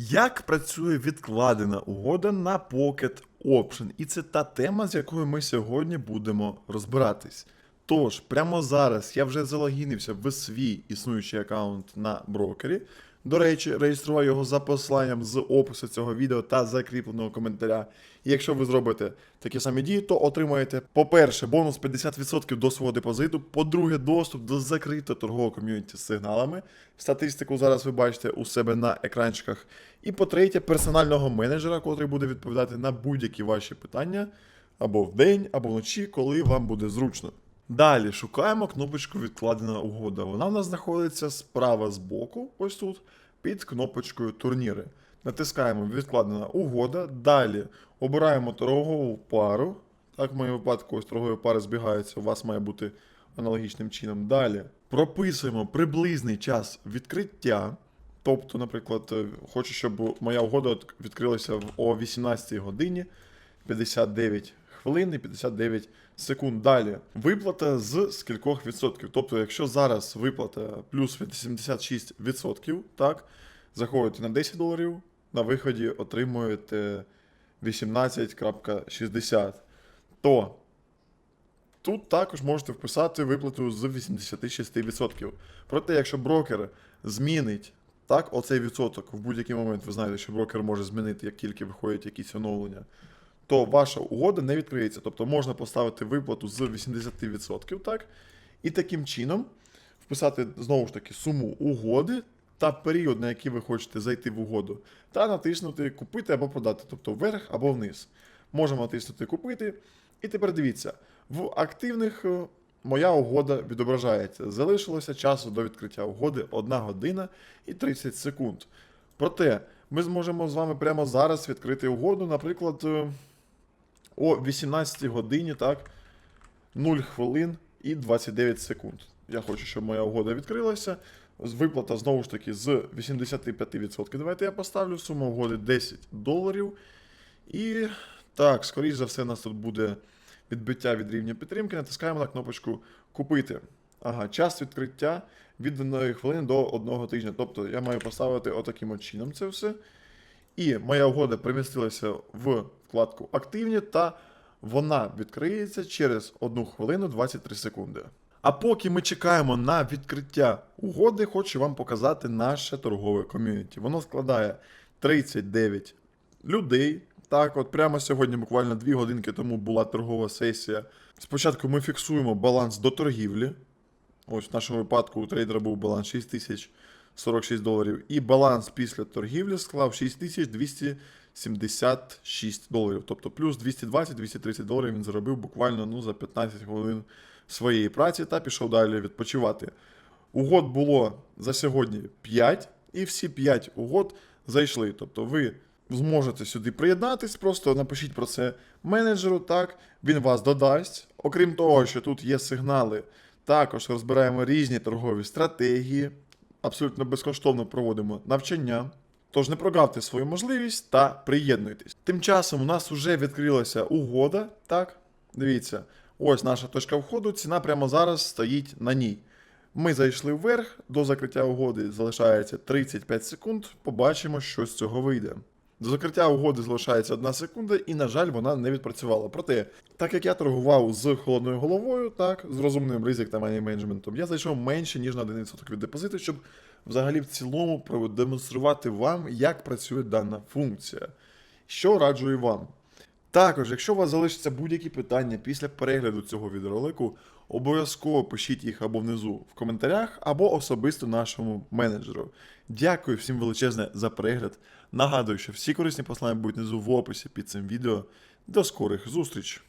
Як працює відкладена угода на Pocket Option? І це та тема, з якою ми сьогодні будемо розбиратись. Тож, прямо зараз я вже залогінився в свій існуючий аккаунт на брокері. До речі, реєстрував його за посиланням з опису цього відео та закріпленого коментаря. І якщо ви зробите такі самі дії, то отримаєте, по-перше, бонус 50% до свого депозиту, по-друге, доступ до закритого торгового ком'юніті з сигналами. Статистику зараз ви бачите у себе на екранчиках. І по-третє, персонального менеджера, котрий буде відповідати на будь-які ваші питання або вдень, або вночі, коли вам буде зручно. Далі шукаємо кнопочку відкладена угода. Вона в нас знаходиться справа з боку, ось тут, під кнопочкою турніри. Натискаємо відкладена угода. Далі обираємо торгову пару. Так, в моєму випадку ось торгові пари збігаються, у вас має бути аналогічним чином. Далі прописуємо приблизний час відкриття. Тобто, наприклад, е, хочу, щоб моя угода відкрилася о 18 годині 59 хвилин і 59 секунд. Далі виплата з скількох відсотків. Тобто, якщо зараз виплата плюс 86%, так, заходите на 10 доларів, на виході отримуєте 18.60, то Тут також можете вписати виплату з 86%. Проте, якщо брокер змінить так, оцей відсоток в будь-який момент, ви знаєте, що брокер може змінити, як тільки виходять якісь оновлення, то ваша угода не відкриється. Тобто можна поставити виплату з 80%, так, і таким чином вписати знову ж таки суму угоди та період, на який ви хочете зайти в угоду, та натиснути купити або продати, тобто вверх або вниз. Можемо натиснути купити. І тепер дивіться, в активних е, моя угода відображається. Залишилося часу до відкриття угоди 1 година і 30 секунд. Проте ми зможемо з вами прямо зараз відкрити угоду, наприклад, е, о 18 годині, так, 0 хвилин і 29 секунд. Я хочу, щоб моя угода відкрилася. Виплата знову ж таки з 85%. Давайте я поставлю сума угоди 10 доларів. І так, скоріш за все, у нас тут буде відбиття від рівня підтримки. Натискаємо на кнопочку Купити. Ага, час відкриття від 1 хвилини до 1 тижня. Тобто я маю поставити отаким от чином це все. І моя угода перемістилася в вкладку Активні, та вона відкриється через 1 хвилину 23 секунди. А поки ми чекаємо на відкриття угоди, хочу вам показати наше торгове ком'юніті. Воно складає 39 людей. Так, от прямо сьогодні, буквально 2 годинки тому була торгова сесія. Спочатку ми фіксуємо баланс до торгівлі. Ось в нашому випадку у трейдера був баланс 6046 доларів. І баланс після торгівлі склав 6276 доларів. Тобто плюс 220-230 доларів він заробив буквально ну, за 15 хвилин своєї праці та пішов далі відпочивати. Угод було за сьогодні 5, і всі 5 угод зайшли. Тобто ви зможете сюди приєднатись, просто напишіть про це менеджеру, так, він вас додасть. Окрім того, що тут є сигнали, також розбираємо різні торгові стратегії, абсолютно безкоштовно проводимо навчання. Тож не прогавте свою можливість та приєднуйтесь. Тим часом у нас вже відкрилася угода. Так, дивіться, ось наша точка входу. Ціна прямо зараз стоїть на ній. Ми зайшли вверх, до закриття угоди залишається 35 секунд. Побачимо, що з цього вийде. До закриття угоди залишається одна секунда, і, на жаль, вона не відпрацювала. Проте, так як я торгував з холодною головою, так, з розумним ризик та менеджментом, я зайшов менше, ніж на 1% від депозиту, щоб взагалі в цілому продемонструвати вам, як працює дана функція. Що раджу і вам. Також, якщо у вас залишаться будь-які питання після перегляду цього відеоролику, обов'язково пишіть їх або внизу в коментарях, або особисто нашому менеджеру. Дякую всім величезне за перегляд. Нагадую, що всі корисні послання будуть внизу в описі під цим відео. До скорих зустріч!